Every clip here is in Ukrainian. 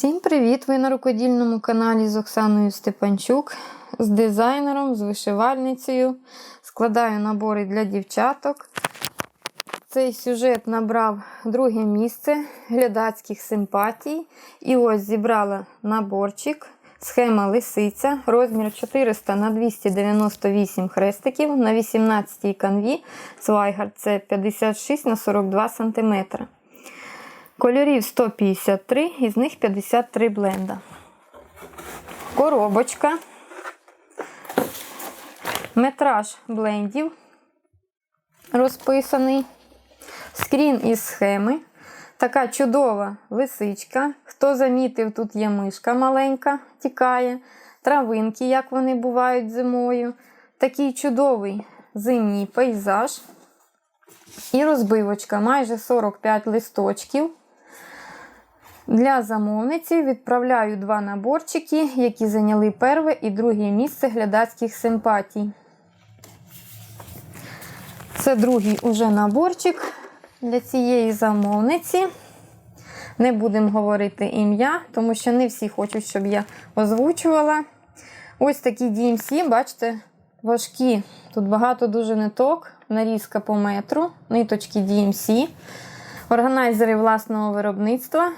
Всім привіт! Ви на рукодільному каналі з Оксаною Степанчук, з дизайнером, з вишивальницею. Складаю набори для дівчаток. Цей сюжет набрав друге місце глядацьких симпатій. І ось зібрала наборчик. Схема лисиця, розмір 400 на 298 хрестиків на 18 канві. Свайгард це 56 на 42 см. Кольорів 153, із них 53 бленда. Коробочка. Метраж блендів розписаний. Скрін із схеми. Така чудова лисичка. Хто замітив, тут є мишка маленька, тікає. Травинки, як вони бувають зимою. Такий чудовий зимній пейзаж. І розбивочка майже 45 листочків. Для замовниці відправляю два наборчики, які зайняли перше і друге місце глядацьких симпатій. Це другий уже наборчик для цієї замовниці. Не будемо говорити ім'я, тому що не всі хочуть, щоб я озвучувала. Ось такі DMC, бачите, важкі. Тут багато дуже ниток, нарізка по метру, ниточки DMC, органайзери власного виробництва.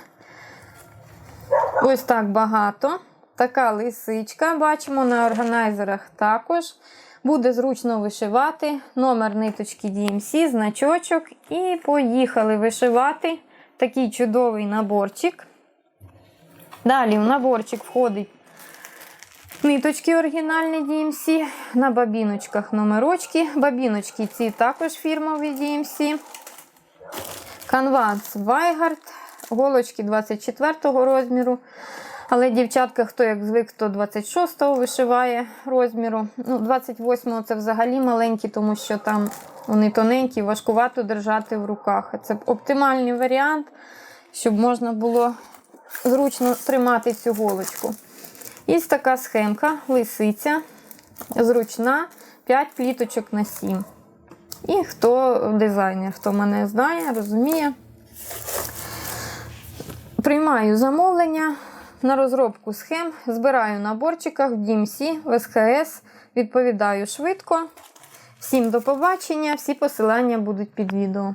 Ось так багато. Така лисичка, бачимо, на органайзерах також. Буде зручно вишивати. Номер ниточки DMC, значочок. І поїхали вишивати такий чудовий наборчик. Далі в наборчик входить ниточки оригінальні DMC. На бабіночках номерочки. Бабіночки ці також фірмові DMC. Канвас Вайгард. Голочки 24 розміру. Але дівчатка, хто як звик, то 26-го вишиває розміру. Ну, 28-го це взагалі маленькі, тому що там вони тоненькі, важкувато держати в руках. Це оптимальний варіант, щоб можна було зручно тримати цю голочку. І така схемка, лисиця, зручна, 5 пліточок на 7. І хто дизайнер, хто мене знає, розуміє. Приймаю замовлення на розробку схем, збираю на борчиках в DMC, в СХС, відповідаю швидко. Всім до побачення, всі посилання будуть під відео.